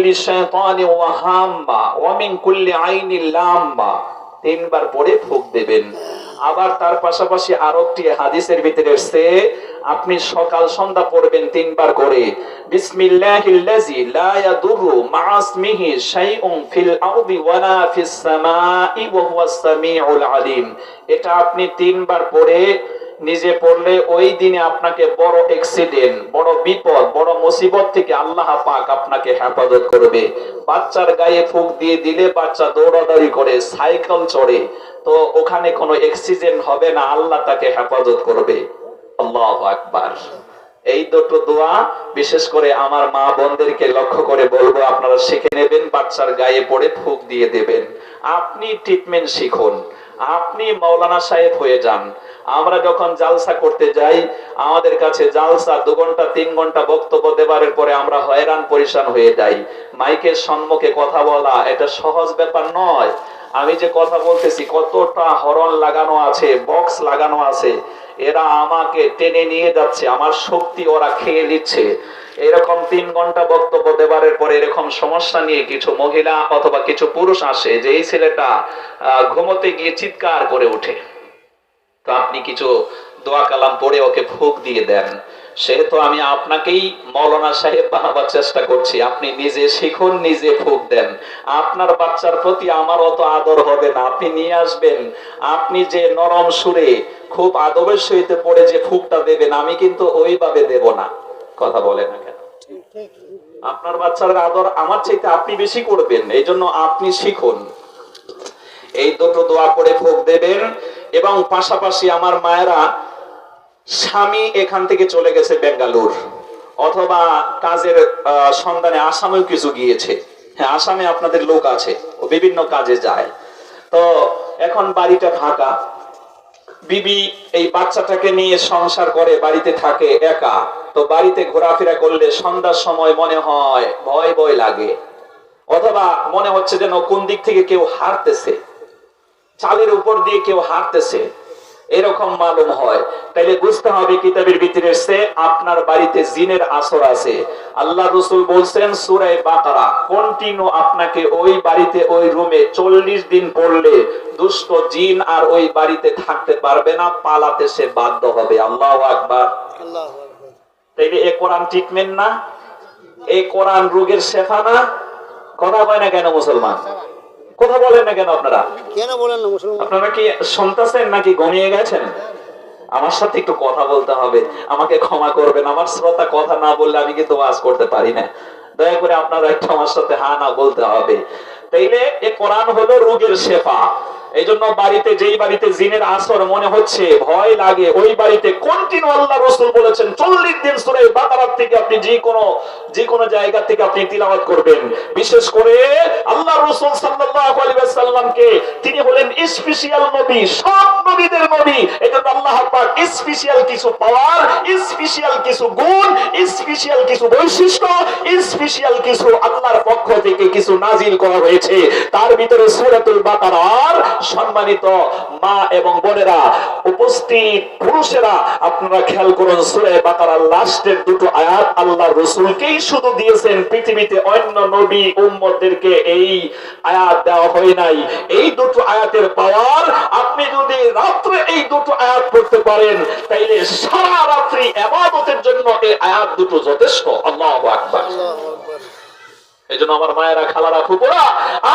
কুল্লি মিন কুল্লি লাম্মা। তিনবার ফুক দেবেন। আবার তার পাশাপাশি আরও একটি হাদিসের ভিতরে এসেছে, আপনি সকাল সন্ধ্যা পড়বেন তিনবার করে। বিসমিল্লাহিল্লাযী লা ইয়াদুররু মা'a ইসমিহি শাইউন ফিল আরদি ফিস সামাই ওয়া হুয়াস সামিউল আলিম। এটা আপনি তিনবার পড়ে নিজে পড়লে ওই দিনে আপনাকে বড় অ্যাক্সিডেন্ট বড় বিপদ, বড় মুসিবত থেকে আল্লাহ পাক আপনাকে হেফাজত করবে। বাচ্চার গায়ে ফুক দিয়ে দিলে বাচ্চা দৌড়াদৌড়ি করে, সাইকেল চড়ে। তো ওখানে কোনো অ্যাক্সিডেন্ট হবে না, আল্লাহ তাকে হেফাজত করবে। আল্লাহ আকবার। এই দুটো দোয়া, বিশেষ করে আমার মা বোনদেরকে লক্ষ্য করে বলব, আপনারা শিখে নেবেন, বাচ্চার গায়ে পড়ে ফুক দিয়ে দেবেন। আপনি ট্রিটমেন্ট শিখুন। আপনি মাওলানা সাহেব হয়ে যান। আমরা যখন জালসা করতে যাই, আমাদের কাছে জালসা দু ঘণ্টা, তিন ঘণ্টা বক্তব্য দেবার পরে আমরা হয়রান পরিশান হয়ে যাই। মাইকের সম্মুখে কথা বলা, এটা সহজ ব্যাপার নয়। আমি যে কথা বলতেছি, কতটা হরণ লাগানো আছে, বক্স লাগানো আছে। এরা আমাকে টেনে নিয়ে যাচ্ছে, আমার শক্তি ওরা খেয়ে নিচ্ছে। এরকম তিন ঘণ্টা বক্তব্য দেবারের পরে এরকম সমস্যা নিয়ে কিছু মহিলা অথবা কিছু পুরুষ আসে যে, এই ছেলেটা ঘুমোতে গিয়ে চিৎকার করে ওঠে। তো আপনি কিছু দোয়া কালাম পড়ে ওকে ফুক দিয়ে দেন। সেহেতু আমি আপনাকেই মৌলানা সাহেব বানাবার চেষ্টা করছি। আপনি নিজে শিখুন, নিজে ফুক দেন। আপনার বাচ্চার প্রতি আমার অত আদর হবে না। আপনি নিয়ে আসবেন। আপনি যে নরম সুরে খুব আদবের সহিত পড়ে যে ফুকটা দেবেন, আমি কিন্তু ওইভাবে দেব না। কথা বলে না কেন? আপনার বাচ্চার আদর আমার চাইতে আপনি বেশি করবেন। এই জন্য আপনি শিখুন। এই দুটো দোয়া করে ফুক দেবেন। এবং পাশাপাশি আমার মায়েরা স্বামী এখান থেকে চলে গেছে বেঙ্গালুর, অথবা কাজের সন্ধানে আসামেও কিছু গিয়েছে। হ্যাঁ আসামে আপনাদের লোক আছে, ও বিভিন্ন কাজে যায়। তো এখন বাড়িটা ফাঁকা। বিবি এই বাচ্চাটাকে নিয়ে সংসার করে, বাড়িতে থাকে একা। তো বাড়িতে ঘোরাফেরা করলে সন্ধ্যার সময় মনে হয় ভয় ভয় লাগে। অথবা মনে হচ্ছে যেন কোন দিক থেকে কেউ হারতেছে। চালের উপর দিয়ে কেউ হাঁটতেছে এরকম মালুম হয়। তাইলে বুঝতে হবে কিতাবের ভিতরে এসছে আপনার বাড়িতে জিনের আসর আছে। আল্লাহ রসুল বলছেন সুরাই বাকারা কন্টিনিউ আপনাকে ওই বাড়িতে ওই রুমে চল্লিশ দিন পড়লে দুষ্ট জিন আর ওই বাড়িতে থাকতে পারবে না পালাতে সে বাধ্য হবে। আল্লাহ আকবার। তাইলে এ কোরআন ট্রিটমেন্ট না? এই কোরআন রোগের শেফা না? কথা কয় না কেন মুসলমান? কথা বলেন না কেন আপনারা? কেন বলেন না মুসলমান? আপনারা কি শুনতেছেন নাকি ঘুমিয়ে গেছেন? আমার সাথে একটু কথা বলতে হবে। আমাকে ক্ষমা করবেন। আমার শ্রোতা কথা না বললে আমি কিন্তু ওয়াজ করতে পারি না। দয়া করে আপনারা একটু আমার সাথে হা না বলতে হবে। তাইলে এ কোরআন হলো রোগের শেফা। এই জন্য বাড়িতে, যেই বাড়িতে জিনের আসর মনে হচ্ছে, ভয় লাগে, ওই বাড়িতে কন্টিনিউ আল্লাহ রসুল বলেছেন, চল্লিশ দিন সুরে বাকারাত থেকে আপনি যে কোনো যে কোনো জায়গা থেকে আপনি তিলাওয়াত করবেন। বিশেষ করে আল্লাহ রসুল ওয়াসাল্লামকে, তিনি হলেন স্পেশাল নবী, সব নবীদের নবী। এই আল্লাহ পাক স্পেশাল কিছু পাওয়ার স্পেশাল কিছু গুণ স্পেশাল কিছু বৈশিষ্ট্য স্পেশাল কিছু আল্লাহর পক্ষ থেকে কিছু নাজিল করা হয়েছে। তার ভিতরে সূরাতুল বাকারার সম্মানিত মা এবং বোনেরা, উপস্থিত পুরুষেরা, আপনারা খেয়াল করুন, সূরা বাকারার লাস্টের দুটো আয়াত আল্লাহ রসুলকেই শুধু দিয়েছেন পৃথিবীতে অন্য নবী উম্মতদেরকে। এই আয়াত দেওয়া হয় নাই। এই দুটো আয়াতের পাওয়ার আপনি যদি রাত্রে এই দুটো আয়াত পড়তে পারেন, তাইলে সারা রাত্রি এবাদতের জন্য এই আয়াত দুটো যথেষ্ট। আল্লাহ আকবার। এই জন্য আমার মায়েরা খালারা ফুপুরা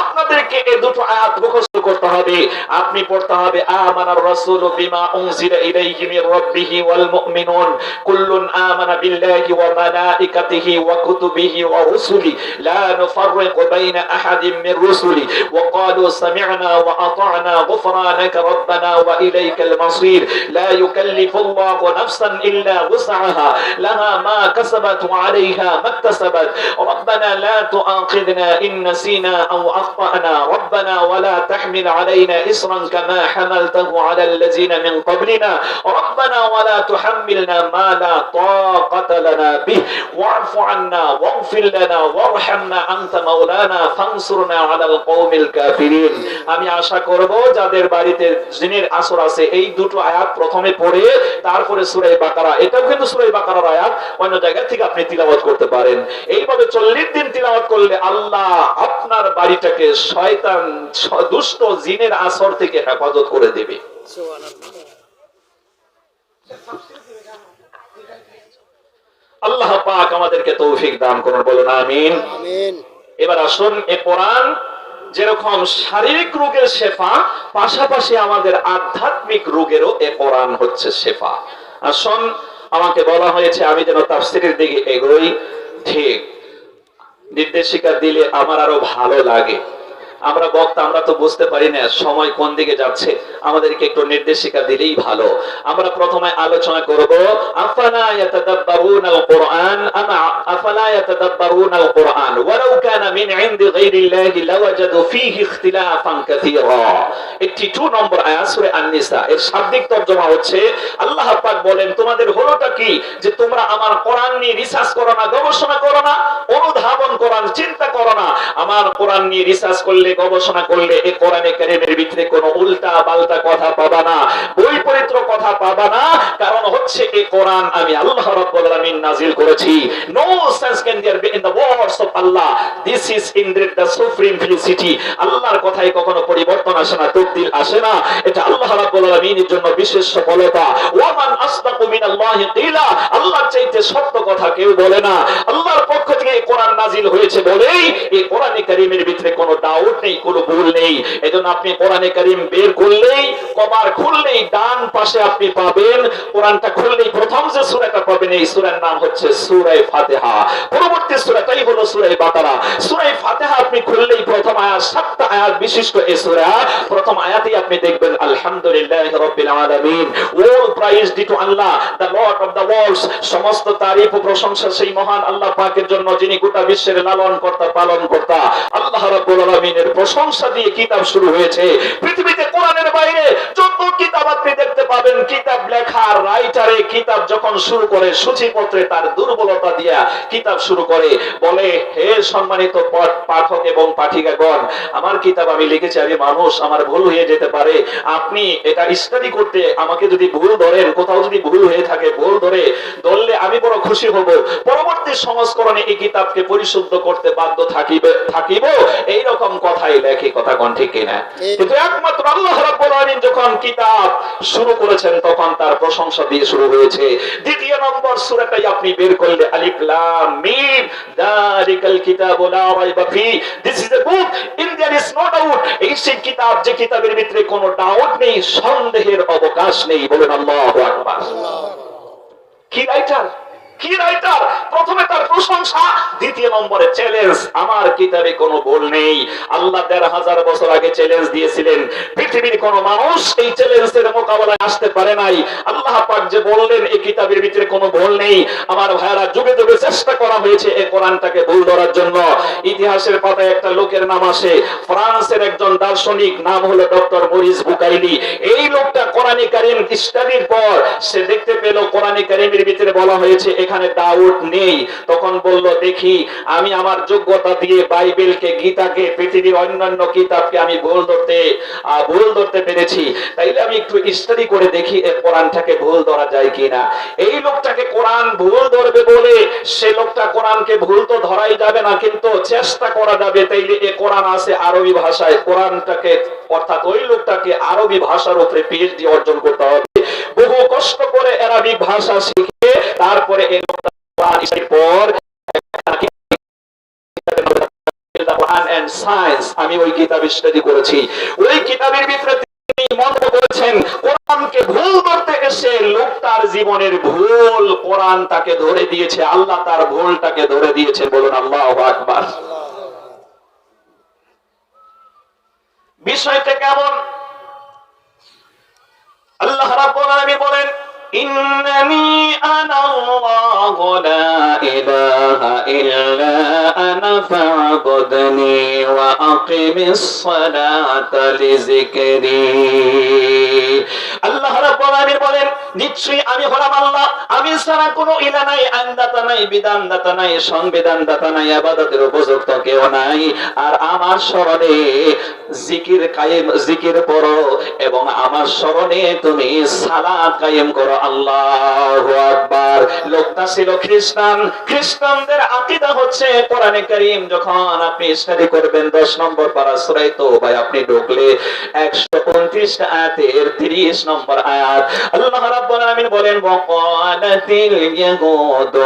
আপনাদেরকে এই দুটো আয়াত মুখস্থ করতে হবে আপনি পড়তে হবে আমানার রাসূল বিমা উনজিলা ইলাইহি মির রাব্বিহি ওয়াল মুমিনুন কুল্লুন আমানা বিল্লাহি ওয়া মালাইকাতিহি ওয়া কুতুবিহি ওয়া রুসুলি লা নুফাররিকু বাইনা আহাদিন মির রুসুলি ওয়া ক্বালু সামি'না ওয়া আতা'না গুফরানাকা রাব্বানা ওয়া ইলাইকাল মাসির লা ইউকাল্লিফু আল্লাহু নাফসান ইল্লা وسعها لها ما كسبت وعليها ما اكتسبت ربنا لا تؤاخذنا إن نسينا أو أخطأنا ربنا ولا تحمل تحمل علينا إصرا كما حملته على الذين من قبلنا ربنا ولا تحملنا ما لا طاقة لنا به واعف عنا واغفر لنا وارحمنا أنت مولانا فانصرنا على القوم الكافرين আমি আশা করব যাদের বাড়িতে জিনের আসর আছে এই দুটো আয়াত প্রথমে পড়ে তারপরে সূরা বাকারা এটাও কিন্তু সূরা বাকারার আয়াত অন্য জায়গা থেকে আপনি তিলাওয়াত করতে পারেন এইভাবে চল্লিশ দিন তিলাওয়াত করলে আল্লাহ আপনার বাড়িটাকে শয়তান দুষ্ট জিনের আসর থেকে হেফাজত করে দেবে। আল্লাহ পাক আমাদেরকে তৌফিক দান করুন বলুন আমিন। আমিন। এবার আসুন এ কোরআন যেরকম শারীরিক রোগের শেফা পাশাপাশি আমাদের আধ্যাত্মিক রোগেরও এ কোরআন হচ্ছে শেফা। আসুন আমাকে বলা হয়েছে আমি যেন তাফসিরের দিকে এগোই। ঠিক। নির্দেশিকা দিলে আমার আরও ভালো লাগে। আমরা বক্তা, আমরা তো বুঝতে পারি না সময় কোন দিকে যাচ্ছে। আমাদেরকে একটু নির্দেশিকা দিলেই ভালো। আমরা প্রথমে আলোচনা করব, আফালা ইয়াতাদাব্বারুনাল আফালা ইয়াতাদাব্বারুনাল ওয়ালাউ কানা মিন ইনদি গায়রিল্লাহি লাওয়াজাদু ফীহি ইখতিলাফান কাসীরা। একটি 2 নম্বর আয়াত সূরা আন-নিসা। এর শাব্দিক তর্জমা হচ্ছে, আল্লাহ পাক বলেন, তোমাদের হলোটা কি? যে তোমরা আমার কোরআন নিয়ে রিসার্চ করো না, গবেষণা করো না, অনুধাবন করো না চিন্তা করো না। আমার কোরআন নিয়ে রিসার্চ করলে, গবেষণা করলে এই কোরআনে কারিমের ভিতরে কোনো উল্টা পাল্টা কথা পাবা না বৈপরীত্য কথা পাবা না। কারণ হচ্ছে এই কোরআন আমি আল্লাহ রাব্বুল আলামিন নাযিল করেছি। No sense can there be in the words of Allah this is indeed the supreme felicity আল্লাহর কথায় কখনো পরিবর্তন আসে না, তবদিল আসে না। এটা আল্লাহ রাব্বুল আলামিনের জন্য বিশেষ সফলতা। ওয়া মান আসদাকু মিনাল্লাহি কিলা। আল্লাহর চাইতে সত্য কথা কেউ বলে না। আল্লাহর পক্ষ থেকে নাজিল হয়েছে বলেই এই কোরআনে কারিমের ভিতরে কোনো ডাউট নেই, কোনো ভুল নেই। এজন্য আপনি কোরআনে কারিম বের করলেই, কবার খুললেই ডান পাশে আপনি পাবেন। কোরআনটা খুললেই প্রথম যে সূরাটা পাবেন, এই সূরার নাম হচ্ছে সূরা ফাতিহা। পরবর্তী সূরাটাই হলো সূরা বাকারা। সূরা ফাতিহা আপনি খুললেই প্রথম আয়াত, সাতটা আয়াত বিশিষ্ট এই সূরা। প্রথম আয়াতেই আপনি দেখবেন, আলহামদুলিল্লাহি রাব্বিল আলামিন all praise be to Allah the lord of the worlds সমস্ত তারিফ ও প্রশংসা সেই মহান আল্লাহ পাকের জন্য, যিনি গোটা বিশ্বের লালন কর্তা পালন কর্তা আল্লাহ রাব্বুল আলামিনের প্রশংসা দিয়ে কিতাব শুরু হয়েছে। পৃথিবীতে কোরআনের বাইরে যত কিতাব আপনি দেখতে পাবেন, কিতাব লেখা রাইটারে কিতাব যখন শুরু করে, সূচিপত্রে তার দুর্বলতা দিয়া কিতাব শুরু করে। বলে, হে সম্মানিত পাঠক এবং পাঠিকাগণ আমার কিতাব আমি লিখেছি আমি মানুষ আমার ভুল হয়ে যেতে পারে। আপনি এটা স্টাডি করতে আমাকে যদি ভুল ধরেন কোথাও যদি ভুল হয়ে থাকে ভুল ধরে ধরলে আমি বড় খুশি হব। পরবর্তী সংস্করণে এই কিতাবকে পরিশুদ্ধ করতে বাধ্য থাকিবে থাকিব। এই রকম কথাই লেখে কথা কোন? ঠিক। কিনা কিন্তু একমাত্র আল্লাহ রাব্বুল আলামিন যখন কিতাব শুরু করেছেন তখন তার প্রশংসা দিয়ে শুরু হয়েছে। দ্বিতীয় নম্বর সূরাটাই আপনি বের করলে আলিফ লাম মিম যালিকাল কিতাবু লা রাইবা ফি this is a book in there is no doubt এই সেই কিতাব যে কিতাবের ভিতরে কোনো ডাউট নেই সন্দেহের অবকাশ নেই বলেন আল্লাহু আকবার। কি রাইটার কি রাইটার? প্রথমে তার প্রশংসা, দ্বিতীয় নম্বরে চ্যালেঞ্জ আমার কিতাবে কোনো ভুল নেই। আল্লাহ দেড় হাজার বছর আগে চ্যালেঞ্জ দিয়েছিলেন। পৃথিবীর কোন মানুষ এই চ্যালেঞ্জের মোকাবেলায় আসতে পারে নাই। আল্লাহ পাক যে বললেন, এই কিতাবের ভিতরে কোনো ভুল নেই। আমার ভাইরা যুগে যুগে চেষ্টা করা হয়েছে এই কোরআনটাকে ভুল ধরার জন্য। ইতিহাসের পাতায় একটা লোকের নাম আসে। ফ্রান্সের একজন দার্শনিক, নাম হলো ডক্টর মরিস বুকাইলি। এই লোকটা কোরআনে কারিম স্টাডির পর সে দেখতে পেল কোরআনে কারিমের ভিতরে বলা হয়েছে, এখানে ডাউট নেই, তখন বলল, দেখি, আমি আমার যোগ্যতা দিয়ে বাইবেলকে, গীতাকে, পৃথিবীর অন্যান্য কিতাবকে আমি ভুল ধরতে ভুল ধরতে পেরেছি। তাইলে আমি একটু স্টাডি করে দেখি এই কোরআনটাকে ভুল ধরা যায় কিনা? এই লোকটাকে কোরআন ভুল ধরবে বলে, সে লোকটা কোরআনকে ভুল তো ধরাই যাবে না, কিন্তু চেষ্টা করা যাবে। তাইলে এ কোরআন আছে আরবি ভাষায়। কোরআনটাকে, অর্থাৎ ওই লোকটাকে আরবি ভাষার উপরে পিএইচডি অর্জন করতে হবে। বহু কষ্ট করে আরবিক ভাষা শিখে তারপরে পর আমি ওই কিতাব স্টাডি করেছি। ওই কিতাবের ভিতরে তিনি মন্তব্য করেছেন, কোরআনকে ভুল করতে এসে লোক তার জীবনের ভুল কোরআন তাকে ধরে দিয়েছে, আল্লাহ তার ভুলটাকে ধরে দিয়েছে, বলুন আল্লাহ আকবার। বিষয়টা কেমন? আল্লাহ রাব্বুল আলামিন إنني أنا الله لا إله إلا أنا فاعبدني وأقم الصلاة لذكري. নিশ্চয়ই আমি হলাম আল্লাহ। আমি ছাড়া কোনো ইলা নাই আইনদাতা নাই বিধানদাতা নাই, সংবিধানদাতা নাই, আবাদতের উপযুক্ত কেউ নাই। আর আমার স্মরণে জিকির কায়েম, জিকির পড়ো এবং আমার স্মরণে তুমি সালাত কায়েম করো। আল্লাহু আকবার। লোকটা ছিল খ্রিস্টান। খ্রিস্টানদের আকীদা হচ্ছে কোরআনে কারীম, যখন আপনি স্টাডি করবেন 10 নম্বর পারা সূরা তওবা আপনি ঢুকলে 129 আয়াতের 30 নম্বর আয়াত। আল্লাহ রাব্বুল আলামিন বলেন বকালাতিল ইয়াহুদু